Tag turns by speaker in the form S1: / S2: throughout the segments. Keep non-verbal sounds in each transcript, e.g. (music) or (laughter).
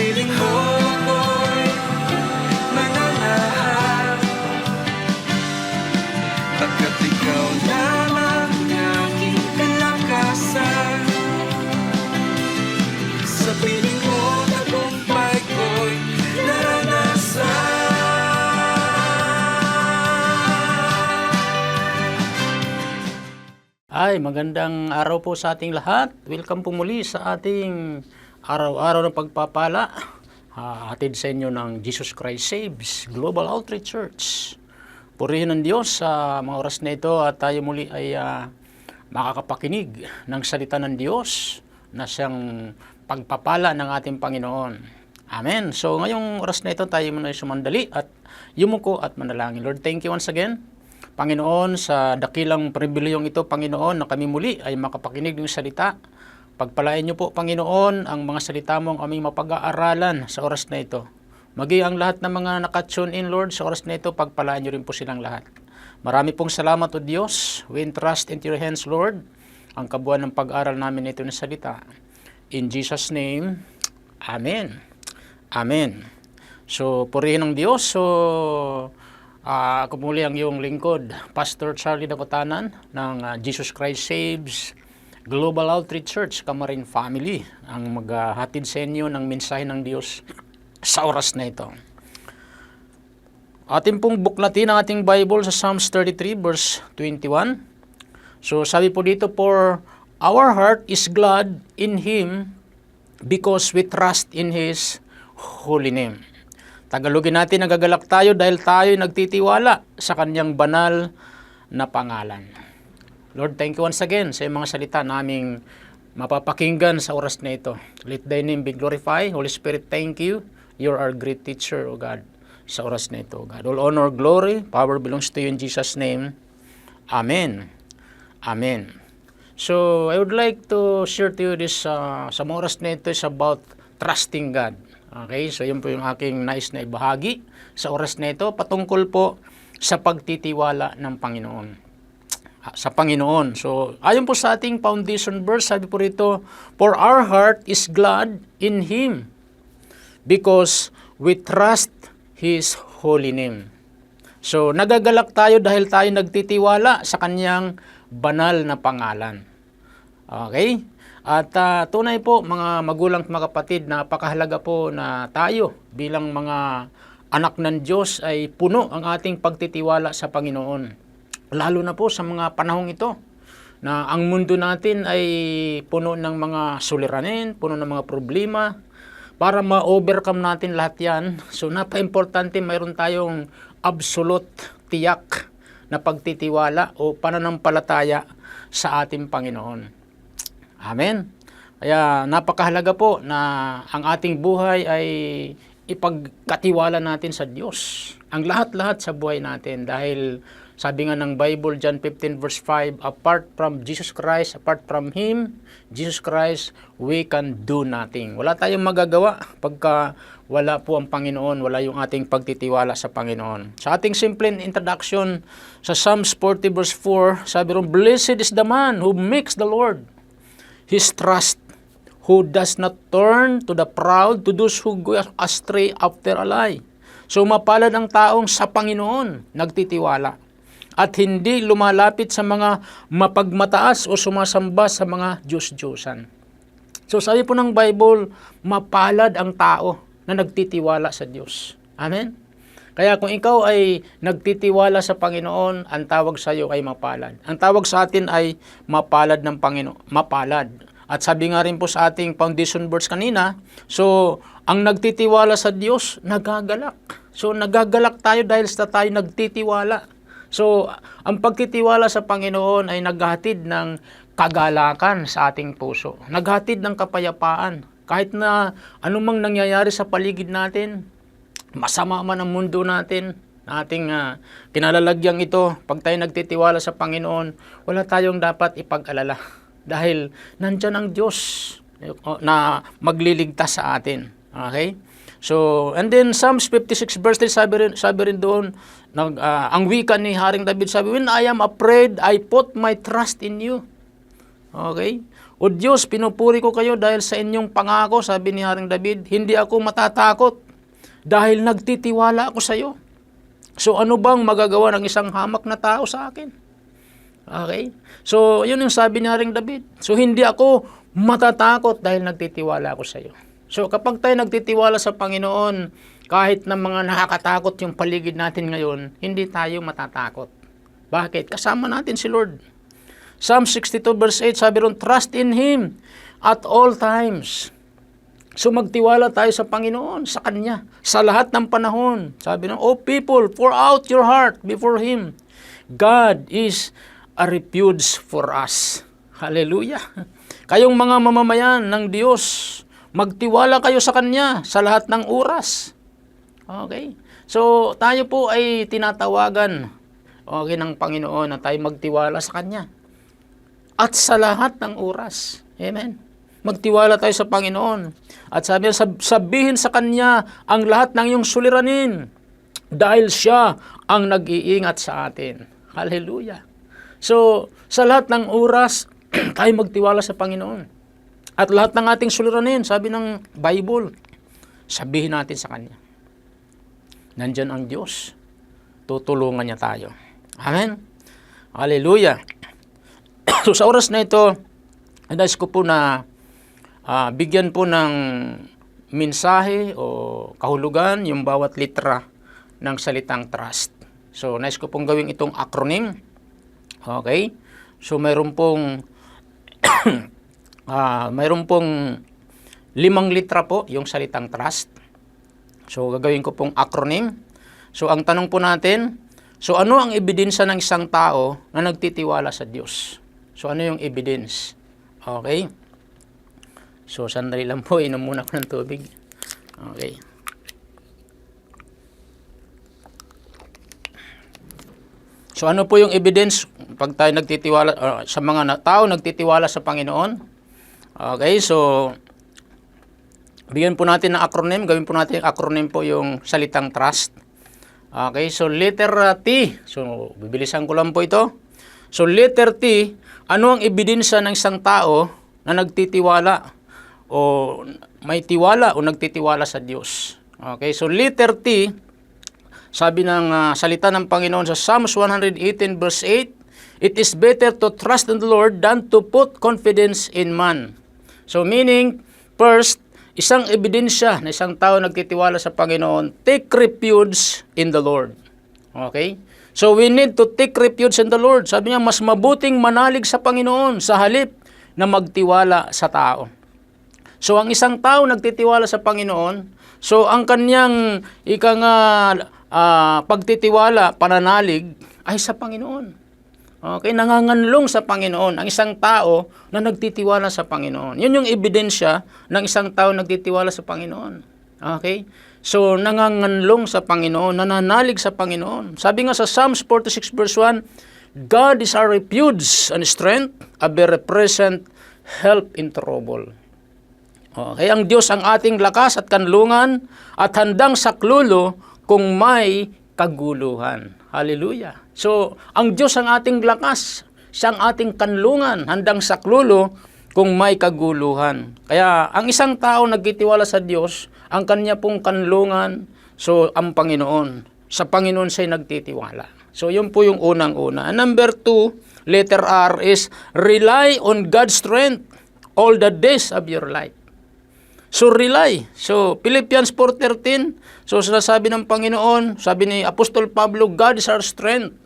S1: piling mo ako'y mananahan Pagkat ikaw lamang ang aking kalakasan. Sa piling mo tagumpay ko'y naranasan.
S2: Ay, magandang araw po sa ating lahat. Welcome po muli sa ating araw-araw ng pagpapala. Hatid sa inyo ng Jesus Christ Saves Global Outreach Church. Purihin ng Diyos sa mga oras na ito at tayo muli ay ah, makakapakinig ng salita ng Diyos na siyang pagpapala ng ating Panginoon. Amen. So ngayong oras na ito tayo muna ay sumandali at yumuko at manalangin. Lord, thank you once again Panginoon, sa dakilang pribilehong ito, Panginoon, na kami muli ay makapakinig ng salita. Pagpalain niyo po, Panginoon, ang mga salita mo ang aming mapag-aaralan sa oras na ito. Magi ang lahat ng mga nakatune in, Lord, sa oras na ito, pagpalain niyo rin po silang lahat. Marami pong salamat, O Diyos. We entrust into your hands, Lord, ang kabuuan ng pag-aral namin ito ng salita. In Jesus' name, Amen. Amen. So, purihin ng Diyos. So, Ah, ako ang iyong lingkod, Pastor Charlie Dakotanan ng ah, Jesus Christ Saves Global Outreach Church, Kamarin Family, ang maghahatid sa inyo ng mensahe ng Diyos sa oras na ito. Ating pong buklatin ang ating Bible sa Psalms 33 verse 21. So sabi po dito, For our heart is glad in Him because we trust in His holy name. Tagalogin natin, nagagalak tayo dahil tayo nagtitiwala sa kanyang banal na pangalan. Lord, thank you once again sa mga salita naming mapapakinggan sa oras na ito. Let thy name be glorified. Holy Spirit, thank you. You're our great teacher, O God, sa oras na ito, God. All honor, glory, power belongs to you in Jesus' name. Amen. Amen. So, I would like to share to you this, uh, sa mga oras na ito is about trusting God. Okay, so yun po yung aking nais na ibahagi sa oras na ito patungkol po sa pagtitiwala ng Panginoon. Ah, Sa Panginoon. So, ayon po sa ating foundation verse, sabi po rito, For our heart is glad in Him because we trust His holy name. So, nagagalak tayo dahil tayo nagtitiwala sa Kanyang banal na pangalan. Okay? At ah, tunay po mga magulang at mga kapatid, napakahalaga po na tayo bilang mga anak ng Diyos ay puno ang ating pagtitiwala sa Panginoon. Lalo na po sa mga panahong ito na ang mundo natin ay puno ng mga suliranin, puno ng mga problema. Para ma-overcome natin lahat yan, so napaka-importante mayroon tayong absolute tiyak na pagtitiwala o pananampalataya sa ating Panginoon. Amen. Kaya napakahalaga po na ang ating buhay ay ipagkatiwala natin sa Diyos. Ang lahat-lahat sa buhay natin dahil sabi nga ng Bible, John 15 verse 5, apart from Jesus Christ, apart from Him, Jesus Christ, we can do nothing. Wala tayong magagawa pagka wala po ang Panginoon, wala yung ating pagtitiwala sa Panginoon. Sa ating simple introduction sa Psalms 40 verse 4, sabi ron, Blessed is the man who makes the Lord his trust, who does not turn to the proud, to those who go astray after a lie. So mapalad ang taong sa Panginoon nagtitiwala at hindi lumalapit sa mga mapagmataas o sumasamba sa mga Diyos-Diyosan. So sabi po ng Bible, mapalad ang tao na nagtitiwala sa Diyos. Amen? Kaya kung ikaw ay nagtitiwala sa Panginoon, ang tawag sa iyo ay mapalad. Ang tawag sa atin ay mapalad ng Panginoon, mapalad. At sabi nga rin po sa ating foundation verse kanina, so ang nagtitiwala sa Diyos, nagagalak. So nagagalak tayo dahil sa tayo nagtitiwala. So ang pagtitiwala sa Panginoon ay naghatid ng kagalakan sa ating puso. Naghatid ng kapayapaan. Kahit na anumang nangyayari sa paligid natin, masama man ang mundo natin, ating uh, kinalalagyang ito, pag tayo nagtitiwala sa Panginoon, wala tayong dapat ipag-alala. (laughs) Dahil nandyan ang Diyos na magliligtas sa atin. Okay? So, and then Psalms 56 verse 3, sabi rin, sabi rin doon, nag, ah, ang wika ni Haring David, sabi, When I am afraid, I put my trust in you. Okay? O Diyos, pinupuri ko kayo dahil sa inyong pangako, sabi ni Haring David, hindi ako matatakot dahil nagtitiwala ako sa iyo. So ano bang magagawa ng isang hamak na tao sa akin? Okay? So, yun yung sabi ni Haring David. So, hindi ako matatakot dahil nagtitiwala ako sa iyo. So, kapag tayo nagtitiwala sa Panginoon, kahit na mga nakakatakot yung paligid natin ngayon, hindi tayo matatakot. Bakit? Kasama natin si Lord. Psalm 62 verse 8, sabi ron, trust in Him at all times. So magtiwala tayo sa Panginoon, sa Kanya, sa lahat ng panahon. Sabi ng, Oh people, pour out your heart before Him. God is a refuge for us. Hallelujah. (laughs) Kayong mga mamamayan ng Diyos, magtiwala kayo sa Kanya sa lahat ng oras. Okay? So, tayo po ay tinatawagan okay, ng Panginoon na tayo magtiwala sa Kanya. At sa lahat ng oras. Amen. Magtiwala tayo sa Panginoon. At sabi sabihin sa Kanya ang lahat ng iyong suliranin dahil siya ang nag-iingat sa atin. Hallelujah. So, sa lahat ng oras, (clears throat) tayo magtiwala sa Panginoon. At lahat ng ating suliranin, sabi ng Bible, sabihin natin sa Kanya. Nandyan ang Diyos. Tutulungan niya tayo. Amen? Hallelujah. (clears throat) so, sa oras na ito, nais ko po na ah, bigyan po ng mensahe o kahulugan yung bawat litra ng salitang trust. So, nais ko pong gawin itong acronym. Okay? So, mayroon pong (clears throat) ah mayroon pong limang litra po yung salitang trust. So, gagawin ko pong acronym. So, ang tanong po natin, so ano ang ebidensya ng isang tao na nagtitiwala sa Diyos? So, ano yung evidence? Okay? So, sandali lang po, (laughs) inom muna ko ng tubig. Okay. So, ano po yung evidence pag tayo nagtitiwala, uh, sa mga na, tao nagtitiwala sa Panginoon? Okay, so, bigyan po natin ng acronym. Gawin po natin yung acronym po yung salitang trust. Okay, so letter uh, T. So, bibilisan ko lang po ito. So, letter T, ano ang ebidensya ng isang tao na nagtitiwala o may tiwala o nagtitiwala sa Diyos? Okay, so letter T, sabi ng ah, salita ng Panginoon sa Psalms 118 verse 8, It is better to trust in the Lord than to put confidence in man. So meaning, first, isang ebidensya na isang tao nagtitiwala sa Panginoon, take refuge in the Lord. Okay? So we need to take refuge in the Lord. Sabi niya, mas mabuting manalig sa Panginoon sa halip na magtiwala sa tao. So ang isang tao nagtitiwala sa Panginoon, so ang kanyang ika nga ah, pagtitiwala, pananalig ay sa Panginoon. Okay, nanganganlong sa Panginoon ang isang tao na nagtitiwala sa Panginoon. Yun yung ebidensya ng isang tao nagtitiwala sa Panginoon. Okay? So, nanganganlong sa Panginoon, nananalig sa Panginoon. Sabi nga sa Psalms 46 verse 1, God is our refuge and strength, a very present help in trouble. Okay, ang Diyos ang ating lakas at kanlungan at handang saklulo kung may kaguluhan. Hallelujah. So, ang Diyos ang ating lakas, siya ang ating kanlungan, handang saklulo kung may kaguluhan. Kaya, ang isang tao nagtitiwala sa Diyos, ang kanya pong kanlungan, so ang Panginoon. Sa Panginoon siya nagtitiwala. So, yun po yung unang-una. Number two, letter R is rely on God's strength all the days of your life. So rely. So Philippians 4.13, so sinasabi ng Panginoon, sabi ni Apostol Pablo, God is our strength.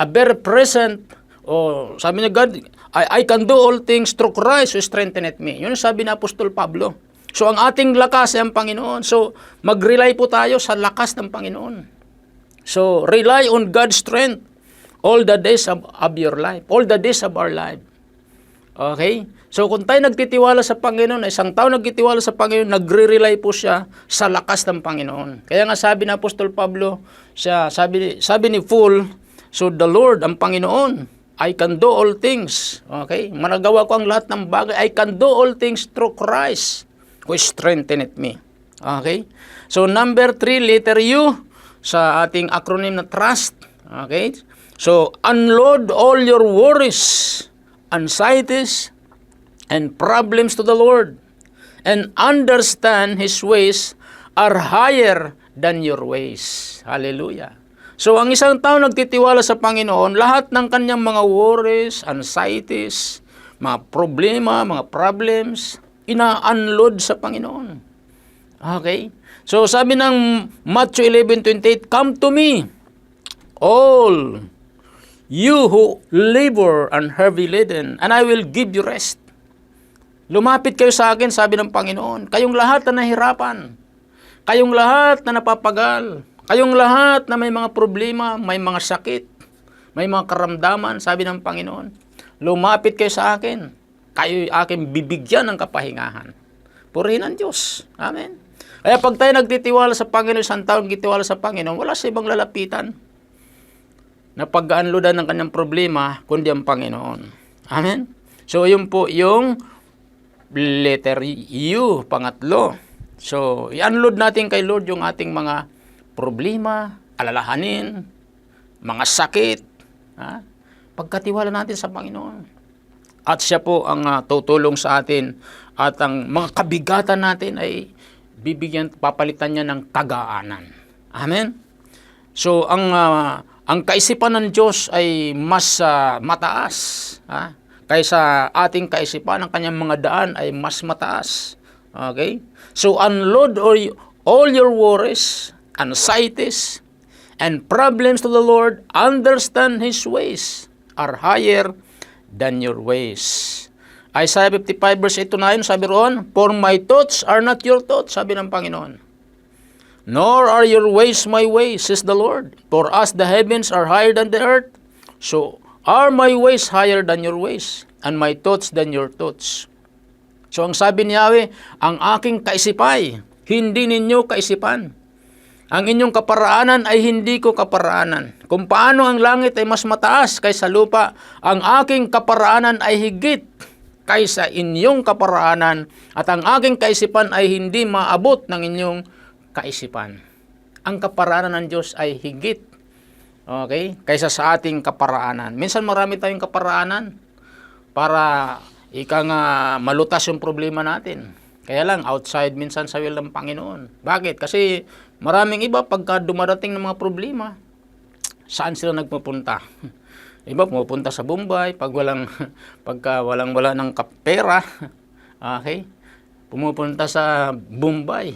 S2: A very present, o sabi ni God, I, I can do all things through Christ who strengtheneth me. Yun sabi ni Apostol Pablo. So ang ating lakas ay ang Panginoon. So mag-rely po tayo sa lakas ng Panginoon. So rely on God's strength all the days of, of your life, all the days of our life. Okay? So kung tayo nagtitiwala sa Panginoon, isang tao nagtitiwala sa Panginoon, nagre-rely po siya sa lakas ng Panginoon. Kaya nga sabi ni Apostol Pablo, siya, sabi, sabi ni Paul, so the Lord, ang Panginoon, I can do all things. Okay? Managawa ko ang lahat ng bagay. I can do all things through Christ who strengtheneth me. Okay? So number three, letter U sa ating acronym na trust. Okay? So unload all your worries, anxieties, and problems to the Lord and understand His ways are higher than your ways. Hallelujah. So ang isang tao nagtitiwala sa Panginoon, lahat ng kanyang mga worries, anxieties, mga problema, mga problems, ina-unload sa Panginoon. Okay? So sabi ng Matthew 11:28, Come to me, all you who labor and heavy laden, and I will give you rest. Lumapit kayo sa akin, sabi ng Panginoon. Kayong lahat na nahirapan. Kayong lahat na napapagal. Kayong lahat na may mga problema, may mga sakit, may mga karamdaman, sabi ng Panginoon. Lumapit kayo sa akin. Kayo aking bibigyan ng kapahingahan. Purihin ang Diyos. Amen. Kaya pag tayo nagtitiwala sa Panginoon, isang taong nagtitiwala sa Panginoon, wala sa ibang lalapitan na pag-aanlodan ng kanyang problema, kundi ang Panginoon. Amen? So, yun po yung letter U, pangatlo. So, i-unload natin kay Lord yung ating mga problema, alalahanin, mga sakit. Ha? Pagkatiwala natin sa Panginoon. At siya po ang ah, tutulong sa atin at ang mga kabigatan natin ay bibigyan, papalitan niya ng kagaanan. Amen? So, ang ah, ang kaisipan ng Diyos ay mas ah, mataas. Ha? Kaysa ating kaisipan, ang kanyang mga daan ay mas mataas. Okay? So, unload all, your worries, anxieties, and problems to the Lord. Understand His ways are higher than your ways. Isaiah 55 verse 8 to 9, sabi roon, For my thoughts are not your thoughts, sabi ng Panginoon. Nor are your ways my ways, says the Lord. For as the heavens are higher than the earth, so are my ways higher than your ways, and my thoughts than your thoughts. So ang sabi ni Yahweh, ang aking kaisipay, hindi ninyo kaisipan. Ang inyong kaparaanan ay hindi ko kaparaanan. Kung paano ang langit ay mas mataas kaysa lupa, ang aking kaparaanan ay higit kaysa inyong kaparaanan at ang aking kaisipan ay hindi maabot ng inyong kaisipan. Ang kaparaanan ng Diyos ay higit okay, kaysa sa ating kaparaanan. Minsan marami tayong kaparaanan para ika nga malutas yung problema natin. Kaya lang, outside minsan sa will ng Panginoon. Bakit? Kasi maraming iba pagka dumarating ng mga problema, saan sila nagpupunta? (laughs) Iba pumupunta sa Bombay pag walang (laughs) pagka walang wala ng kapera. (laughs) Okay? Pumupunta sa Bombay.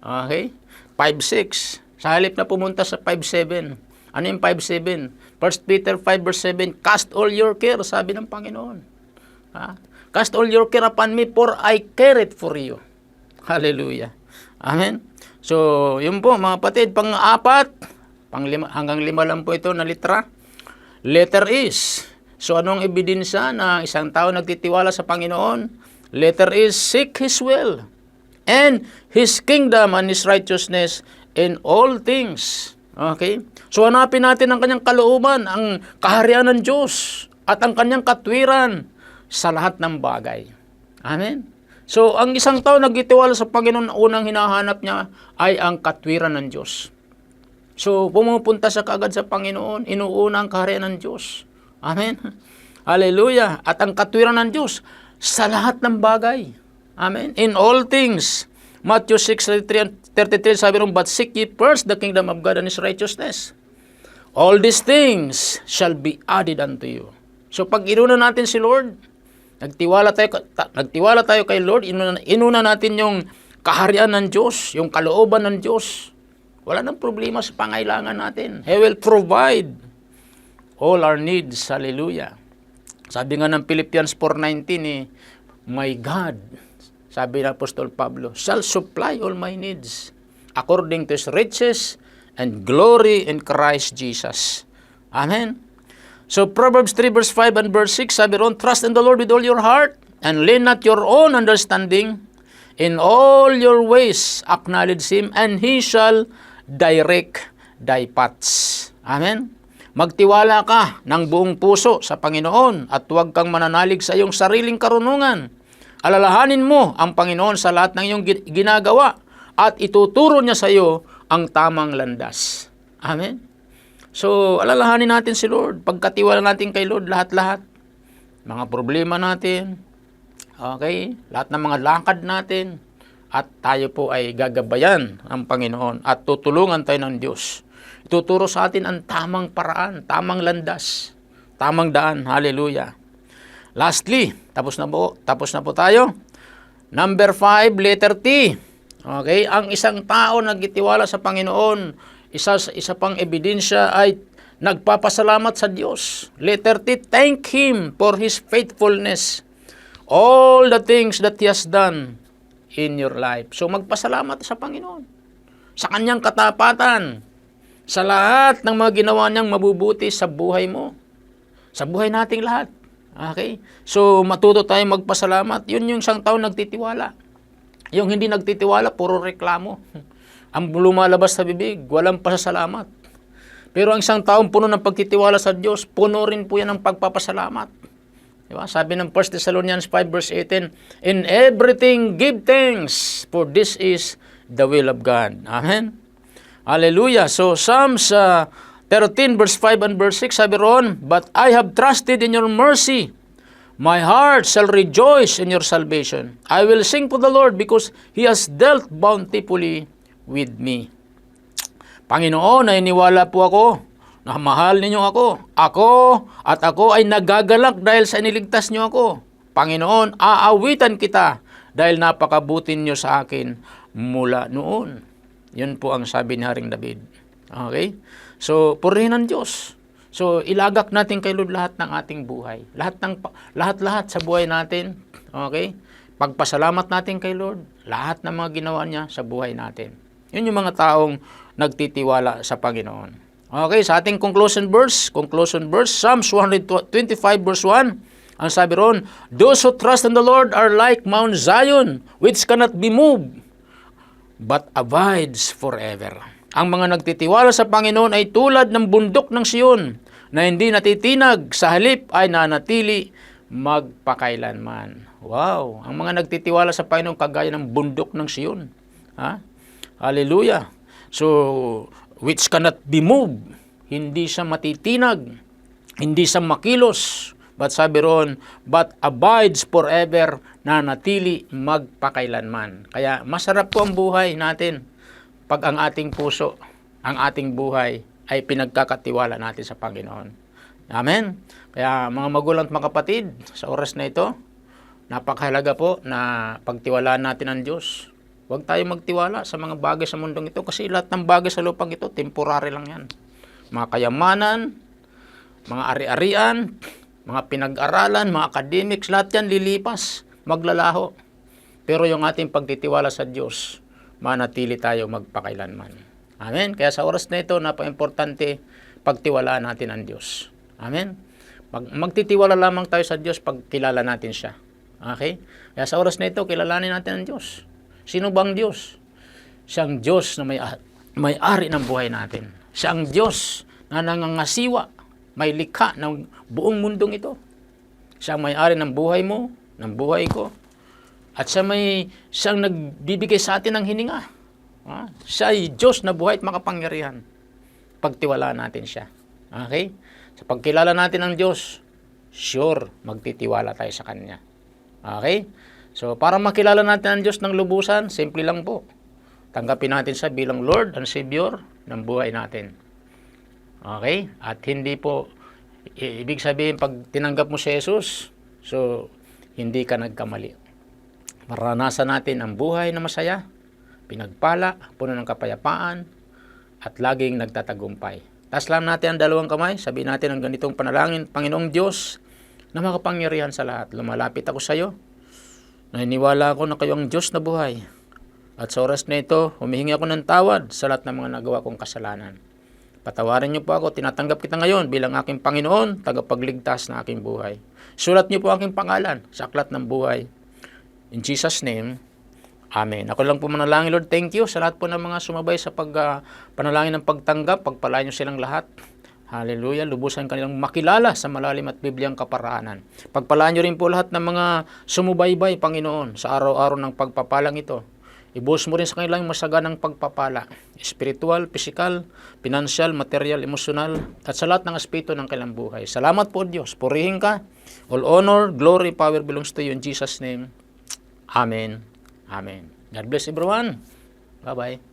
S2: Okay? 5-6. Sa halip na pumunta sa 5-7. Ano yung 5-7? 1 Peter 5 verse 7, Cast all your care, sabi ng Panginoon. Ha? Cast all your care upon me, for I care it for you. Hallelujah. Amen. So, yun po mga patid, pang-apat, pang lima, hanggang lima lang po ito na litra. Letter is. So, anong ebidensya na isang tao nagtitiwala sa Panginoon? Letter is, seek His will and His kingdom and His righteousness in all things. Okay? So, hanapin natin ang kanyang kalooban, ang kaharian ng Diyos, at ang kanyang katwiran sa lahat ng bagay. Amen? So, ang isang tao nagtitiwala sa Panginoon, unang hinahanap niya ay ang katwiran ng Diyos. So, pumupunta siya kaagad sa Panginoon, inuuna ang kaharian ng Diyos. Amen? (laughs) Hallelujah. At ang katwiran ng Diyos sa lahat ng bagay. Amen? In all things. Matthew 6:33 and 33 sabi ron, But seek ye first the kingdom of God and His righteousness. All these things shall be added unto you. So pag inuna natin si Lord, nagtiwala tayo, ta- nagtiwala tayo kay Lord, inuna, inuna natin yung kaharian ng Diyos, yung kalooban ng Diyos. Wala nang problema sa pangailangan natin. He will provide all our needs. Hallelujah. Sabi nga ng Philippians 4.19 eh, My God, sabi ng Apostol Pablo, shall supply all my needs according to His riches and glory in Christ Jesus. Amen. So Proverbs 3 verse 5 and verse 6, sabi ron, Trust in the Lord with all your heart and lean not your own understanding. In all your ways acknowledge Him and He shall direct thy paths. Amen. Magtiwala ka ng buong puso sa Panginoon at huwag kang mananalig sa iyong sariling karunungan. Alalahanin mo ang Panginoon sa lahat ng iyong gi- ginagawa at ituturo niya sa iyo ang tamang landas. Amen. So, alalahanin natin si Lord. Pagkatiwala natin kay Lord, lahat-lahat. Mga problema natin, Okay? Lahat ng mga lakad natin. At tayo po ay gagabayan ng Panginoon at tutulungan tayo ng Diyos. Ituturo sa atin ang tamang paraan, tamang landas, tamang daan. Hallelujah. Lastly, tapos na po, tapos na po tayo. Number 5, letter T. Okay, ang isang tao nagtitiwala sa Panginoon, isa isa pang ebidensya ay nagpapasalamat sa Diyos. Letter T, thank him for his faithfulness. All the things that he has done in your life. So magpasalamat sa Panginoon. Sa kanyang katapatan. Sa lahat ng mga ginawa niyang mabubuti sa buhay mo. Sa buhay nating lahat. Okay? So, matuto tayong magpasalamat. Yun yung isang tao nagtitiwala. Yung hindi nagtitiwala, puro reklamo. (laughs) Ang lumalabas sa bibig, walang pasasalamat. Pero ang isang taong puno ng pagtitiwala sa Diyos, puno rin po yan ng pagpapasalamat. Di ba? Sabi ng 1 Thessalonians 5 verse 18, In everything give thanks, for this is the will of God. Amen? Hallelujah. So Psalms uh, 13 verse 5 and verse 6 sabi roon, But I have trusted in your mercy. My heart shall rejoice in your salvation. I will sing to the Lord because He has dealt bountifully with me. Panginoon, nainiwala po ako na mahal ninyo ako. Ako at ako ay nagagalak dahil sa iniligtas niyo ako. Panginoon, aawitan kita dahil napakabuti niyo sa akin mula noon. Yun po ang sabi ni Haring David. Okay? So, purihin ang Diyos. So, ilagak natin kay Lord lahat ng ating buhay. Lahat ng lahat-lahat sa buhay natin. Okay? Pagpasalamat natin kay Lord, lahat ng mga ginawa niya sa buhay natin. Yun yung mga taong nagtitiwala sa Panginoon. Okay, sa ating conclusion verse, conclusion verse, Psalms 125 verse 1, ang sabi ron, Those who trust in the Lord are like Mount Zion, which cannot be moved, but abides forever. Ang mga nagtitiwala sa Panginoon ay tulad ng bundok ng Siyon, na hindi natitinag, sa halip ay nanatili magpakailanman. Wow! Ang mga nagtitiwala sa Panginoon kagaya ng bundok ng Siyon. Ha? Hallelujah! So, which cannot be moved. Hindi siya matitinag. Hindi siya makilos. But sabi ron, but abides forever na natili magpakailanman. Kaya masarap po ang buhay natin pag ang ating puso, ang ating buhay ay pinagkakatiwala natin sa Panginoon. Amen? Kaya mga magulang at mga kapatid, sa oras na ito, napakahalaga po na pagtiwalaan natin ang Diyos. Huwag tayo magtiwala sa mga bagay sa mundong ito kasi lahat ng bagay sa lupang ito, temporary lang yan. Mga kayamanan, mga ari-arian, mga pinag-aralan, mga academics, lahat yan lilipas, maglalaho. Pero yung ating pagtitiwala sa Diyos, manatili tayo magpakailanman. Amen? Kaya sa oras na ito, napaka-importante pagtiwalaan natin ang Diyos. Amen? Mag magtitiwala lamang tayo sa Diyos pag kilala natin siya. Okay? Kaya sa oras na ito, kilalanin natin ang Diyos. Sino bang Diyos? Siyang Diyos na may, may ari ng buhay natin. Siyang Diyos na nangangasiwa, may likha ng buong mundong ito. Siyang may ari ng buhay mo, ng buhay ko. At siya may, siyang nagbibigay sa atin ng hininga. Ha? Siya ay Diyos na buhay at makapangyarihan. Pagtiwalaan natin siya. Okay? Sa pagkilala natin ng Diyos, sure, magtitiwala tayo sa Kanya. Okay? So, para makilala natin ang Diyos ng lubusan, simple lang po. Tanggapin natin siya bilang Lord and Savior ng buhay natin. Okay? At hindi po, ibig sabihin, pag tinanggap mo si Jesus, so, hindi ka nagkamali. Maranasan natin ang buhay na masaya, pinagpala, puno ng kapayapaan, at laging nagtatagumpay. Tas lang natin ang dalawang kamay, sabihin natin ang ganitong panalangin, Panginoong Diyos, na makapangyarihan sa lahat. Lumalapit ako sa iyo. Naniniwala ako na kayo ang Diyos na buhay. At sa oras na ito, humihingi ako ng tawad sa lahat ng mga nagawa kong kasalanan. Patawarin niyo po ako, tinatanggap kita ngayon bilang aking Panginoon, tagapagligtas na aking buhay. Sulat niyo po aking pangalan sa aklat ng buhay. In Jesus' name, Amen. Ako lang po manalangin, Lord. Thank you sa lahat po ng mga sumabay sa pag, ah, panalangin ng pagtanggap. Pagpalain niyo silang lahat. Hallelujah. Lubusan kanilang makilala sa malalim at bibliyang kaparaanan. Pagpalaan niyo rin po lahat ng mga sumubaybay, Panginoon, sa araw-araw ng pagpapalang ito. Ibuhos mo rin sa kanila yung masaganang pagpapala. Spiritual, physical, financial, material, emotional, at sa lahat ng aspeto ng kailang buhay. Salamat po Diyos. Purihin ka. All honor, glory, power belongs to you in Jesus' name. Amen. Amen. God bless everyone. Bye-bye.